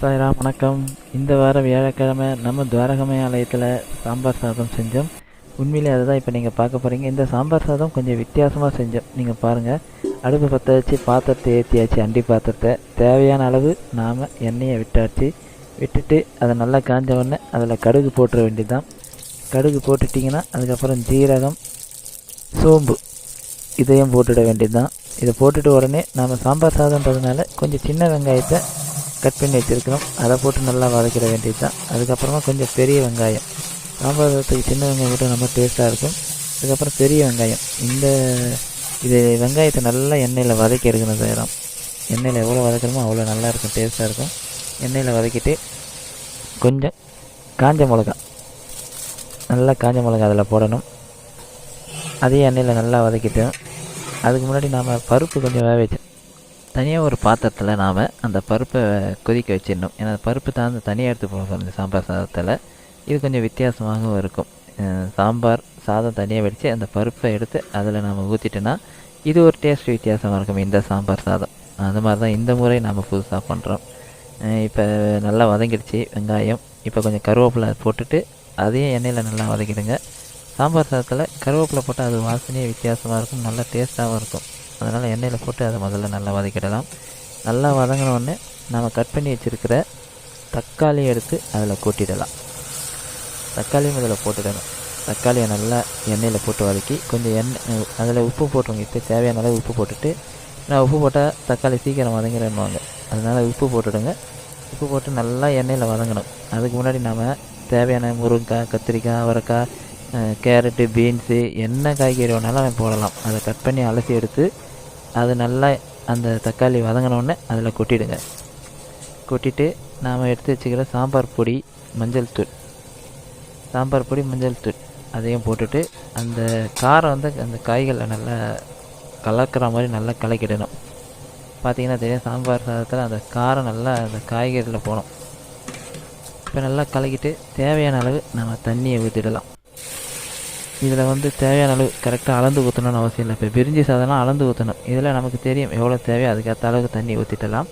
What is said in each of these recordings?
சாய்ராம் வணக்கம். இந்த வாரம் வியாழக்கிழமை நம்ம துவாரகமை ஆலயத்தில் சாம்பார் சாதம் செஞ்சோம். உண்மையிலே அதுதான் இப்போ நீங்கள் பார்க்க போகிறீங்க இந்த சாம்பார் சாதம் கொஞ்சம் வித்தியாசமாக செஞ்சோம். நீங்கள் பாருங்கள் அடுப்பு பற்ற வச்சு பாத்திரத்தை ஏற்றியாச்சு அண்டி பாத்திரத்தை. தேவையான அளவு நாம் எண்ணெயை விட்டாச்சு. விட்டுட்டு அதை நல்லா காஞ்ச உடனே அதில் கடுகு போட்டுற வேண்டியதுதான். கடுகு போட்டுட்டிங்கன்னா அதுக்கப்புறம் ஜீரகம் சோம்பு இதையும் போட்டுட வேண்டியதுதான். இதை போட்டுட்டு உடனே நாம் சாம்பார் சாதம்ன்றதுனால கொஞ்சம் சின்ன வெங்காயத்தை கட் பண்ணி வச்சுருக்கிறோம் அதை போட்டு நல்லா வதக்கிட வேண்டியது தான் அதுக்கப்புறமா கொஞ்சம் பெரிய வெங்காயம். சாம்பார் சாதத்துக்கு சின்ன வெங்காயம் போட்டு ரொம்ப டேஸ்ட்டாக இருக்கும். அதுக்கப்புறம் பெரிய வெங்காயம். இந்த இது வெங்காயத்தை நல்லா எண்ணெயில் வதக்கி எடுக்கணும் செய்கிறோம் எண்ணெயில் எவ்வளோ வதக்கணுமோ அவ்வளோ நல்லா இருக்கும் டேஸ்ட்டாக இருக்கும். எண்ணெயில் வதக்கிட்டு கொஞ்சம் காஞ்ச மிளகா. நல்லா காஞ்ச மிளகா அதில் போடணும். அதையும் எண்ணெயில் நல்லா வதக்கிட்டோம் அதுக்கு முன்னாடி நாம் பருப்பு கொஞ்சம் வேக வச்சோம் தனியாக ஒரு பாத்திரத்தில் நாம் அந்த பருப்பை கொதிக்க வச்சிடணும். ஏன்னா பருப்பு தான் தனியாக எடுத்து போகணும் இந்த சாம்பார் சாதத்தில். இது கொஞ்சம் வித்தியாசமாகவும் இருக்கும். சாம்பார் சாதம் தனியாக வடித்து அந்த பருப்பை எடுத்து அதில் நாம் ஊற்றிட்டோன்னா இது ஒரு டேஸ்ட் வித்தியாசமாக இருக்கும் இந்த சாம்பார் சாதம். அந்த மாதிரி தான் இந்த முறை நாம் புதுசாக பண்ணுறோம் இப்போ நல்லா வதங்கிடுச்சு வெங்காயம். இப்போ கொஞ்சம் கருவேப்பிலை போட்டுட்டு அதையும் எண்ணெயில் நல்லா வதக்கிடுங்க. சாம்பார் சாதத்தில் கருவேப்பிலை போட்டால் அது வாசனையே வித்தியாசமாக இருக்கும் நல்லா டேஸ்ட்டாகவும் இருக்கும். அதனால் எண்ணெயில் போட்டு அதை முதல்ல நல்லா வதக்கிடலாம். நல்லா வதங்கின நாம் நம்ம கட் பண்ணி வச்சுருக்கிற தக்காளி எடுத்து அதில் கொட்டிடலாம். தக்காளியும் இதில் போட்டுடணும். தக்காளியை நல்லா எண்ணெயில் போட்டு வதக்கி கொஞ்சம் எண்ணெய் அதில் உப்பு போட்டுருங்க. இப்போ தேவையான அளவு உப்பு போட்டுட்டு நான் உப்பு போட்டால் தக்காளி சீக்கிரம் வதங்கிறேன்னுவாங்க அதனால் உப்பு போட்டுடுங்க. உப்பு போட்டு நல்லா எண்ணெயில் வதங்கணும். அதுக்கு முன்னாடி நாம் தேவையான முருங்கைக்காய் கத்திரிக்காய் அவரைக்காய் கேரட்டு பீன்ஸு என்ன காய்கறி வேணாலும் நம்ம போடலாம். அதை கட் பண்ணி அலசி எடுத்து அது நல்லா அந்த தக்காளி வதங்கினோடனே அதில் கொட்டிடுங்க. கொட்டிட்டு நாம் எடுத்து வச்சுக்கிற சாம்பார் பொடி மஞ்சள் தூள். சாம்பார் பொடி மஞ்சள் தூள் அதையும் போட்டுட்டு அந்த காரம் வந்து அந்த காய்களை நல்லா கலக்கிற மாதிரி நல்லா கலக்கிடணும். பார்த்தீங்கன்னா தெரியும் சாம்பார் சாதத்தில் அந்த காரம் நல்லா அந்த காய்கறியில் போகணும். இப்போ நல்லா கலக்கிட்டு தேவையான அளவு நம்ம தண்ணியை ஊற்றிடலாம் இதில் வந்து தேவையான அளவு கரெக்டாக அளந்து ஊற்றணும்னு அவசியம் இல்லை. இப்போ பிரிஞ்சி சாதம்லாம் அளந்து ஊற்றணும் இதில் நமக்கு தெரியும் எவ்வளோ தேவையோ அதுக்கேற்ற அளவுக்கு தண்ணி ஊற்றிடலாம்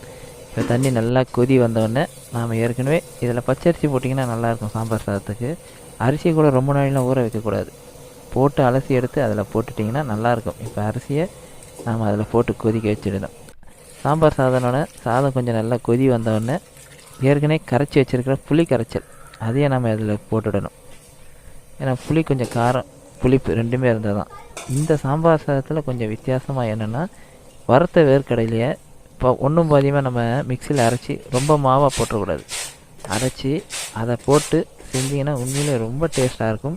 இப்போ தண்ணி நல்லா கொதி வந்தோடனே நாம் ஏற்கனவே இதில் பச்சரிசி போட்டிங்கன்னா நல்லாயிருக்கும் சாம்பார் சாதத்துக்கு. அரிசியை கூட ரொம்ப நாளெலாம் ஊற வைக்கக்கூடாது. போட்டு அலசி எடுத்து அதில் போட்டுட்டிங்கன்னா நல்லாயிருக்கும். இப்போ அரிசியை நாம் அதில் போட்டு கொதிக்க வச்சுடணும். சாம்பார் சாதனோட சாதம் கொஞ்சம் நல்லா கொதி வந்தோடனே ஏற்கனவே கரைச்சி வச்சிருக்கிற புளி கரைச்சல் அதையும் நம்ம அதில் போட்டுடணும். ஏன்னா புளி கொஞ்சம் காரம் புளிப்பு ரெண்டுமே இருந்தால் தான் இந்த சாம்பார் சாதத்தில் கொஞ்சம் வித்தியாசமாக என்னென்னா வறுத்த வேர்க்கடையிலையே இப்போ ஒன்றும் பாதியமாக நம்ம மிக்சியில் அரைச்சி ரொம்ப மாவாக போட்டுறக்கூடாது. அரைச்சி அதை போட்டு செஞ்சிங்கன்னா உண்மையிலே ரொம்ப டேஸ்ட்டாக இருக்கும்.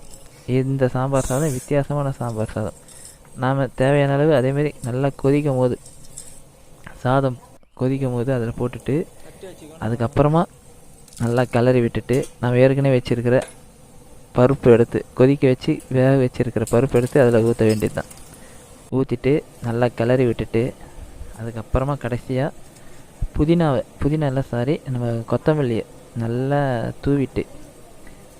இந்த சாம்பார் சாதம் வித்தியாசமான சாம்பார் சாதம். நாம் தேவையான அளவு அதேமாரி நல்லா கொதிக்கும் போது சாதம் கொதிக்கும் போது அதில் போட்டுட்டு அதுக்கப்புறமா நல்லா கிளறி விட்டுட்டு நம்ம ஏற்கனவே வச்சுருக்கிற பருப்பு எடுத்து கொதிக்க வச்சு வேக வச்சுருக்கிற பருப்பு எடுத்து அதில் ஊற்ற வேண்டியது தான் ஊற்றிட்டு நல்லா கிளறி விட்டுட்டு அதுக்கப்புறமா கடைசியாக புதினாவை புதினா இல்லை சாரி நம்ம கொத்தமல்லியை நல்லா தூவிட்டு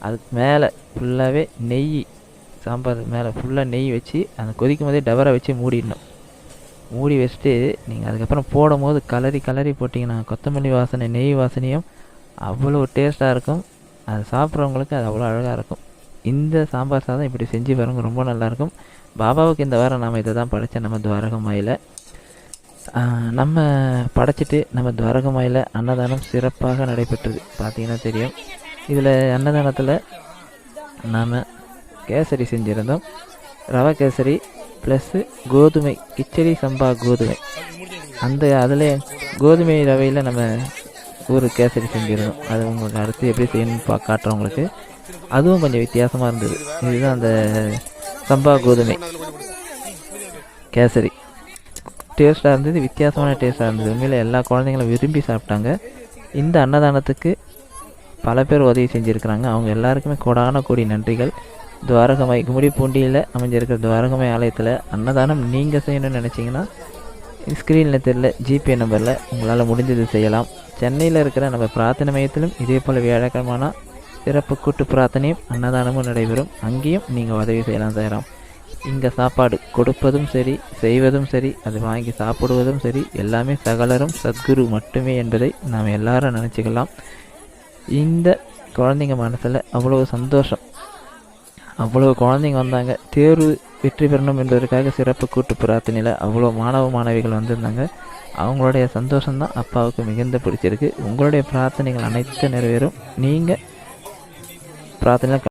அதுக்கு மேலே ஃபுல்லாகவே நெய் சாம்பார் மேலே ஃபுல்லாக நெய் வச்சு அந்த கொதிக்கும் போதே டவரை வச்சு மூடிடணும். மூடி வச்சுட்டு நீங்கள் அதுக்கப்புறம் போடும் போது கலரி கலரி போட்டிங்கன்னா கொத்தமல்லி வாசனை நெய் வாசனையும் அவ்வளோ டேஸ்ட்டாக இருக்கும். அது சாப்பிட்றவங்களுக்கு அது அவ்வளோ அழகாக இருக்கும். இந்த சாம்பார் சாதம் இப்படி செஞ்சு பாருங்க ரொம்ப நல்லாயிருக்கும் பாபாவுக்கு இந்த வாரம் நாம் இதை தான் படைச்சோம் நம்ம துவாரகமாயில் நம்ம படைச்சிட்டு நம்ம துவாரகமாயில் அன்னதானம் சிறப்பாக நடைபெற்றது. பார்த்தீங்கன்னா தெரியும். இதில் அன்னதானத்தில் நாம் கேசரி செஞ்சுருந்தோம். ரவை கேசரி ப்ளஸ்ஸு கோதுமை கிச்சடி சம்பா கோதுமை. அந்த அதில் கோதுமை ரவையில் நம்ம ஒரு கேசரி செஞ்சிடணும் அது உங்களுக்கு அடுத்து எப்படி செய்யணும்னு பா காட்டுறேன் உங்களுக்கு. அதுவும் கொஞ்சம் வித்தியாசமாக இருந்தது. இதுதான் அந்த சம்பா கோதுமை. கேசரி. டேஸ்ட்டாக இருந்தது வித்தியாசமான டேஸ்ட்டாக இருந்தது. உண்மையில் எல்லா குழந்தைங்களும் விரும்பி சாப்பிட்டாங்க. இந்த அன்னதானத்துக்கு பல பேர் உதவி செஞ்சுருக்கிறாங்க. அவங்க எல்லாருக்குமே கூடான கோடி நன்றிகள். துவாரகமை கும்மிடி பூண்டியில் அமைஞ்சிருக்கிற துவாரகமை ஆலயத்தில் அன்னதானம் நீங்கள் செய்யணும்னு நினச்சிங்கன்னா ஸ்க்ரீனில் தெரியல ஜிபே நம்பரில் உங்களால் முடிஞ்சது செய்யலாம். சென்னையில் இருக்கிற நம்ம பிரார்த்தனை மையத்திலும் இதே போல் வியாழக்கிழமான சிறப்பு கூட்டு பிரார்த்தனையும் அன்னதானமும் நடைபெறும். அங்கேயும் நீங்கள் உதவி செய்யலாம் செய்கிறோம் இங்கே சாப்பாடு கொடுப்பதும் சரி செய்வதும் சரி அது வாங்கி சாப்பிடுவதும் சரி எல்லாமே சகலரும் சத்குரு மட்டுமே என்பதை நாம் எல்லாரும் நினச்சிக்கலாம். இந்த குழந்தைங்க மனசில் அவ்வளோ சந்தோஷம். அவ்வளவு குழந்தைங்க வந்தாங்க. தேர்வு வெற்றி பெறணும் என்பதற்காக சிறப்பு கூட்டு பிரார்த்தனையில் அவ்வளோ மாணவ மாணவிகள் வந்திருந்தாங்க. அவங்களுடைய சந்தோஷம்தான் அப்பாவுக்கு மிகுந்த பிடிச்சிருக்கு. உங்களுடைய பிரார்த்தனைகள் அனைத்தும் நிறைவேறும். நீங்கள் பிரார்த்தனை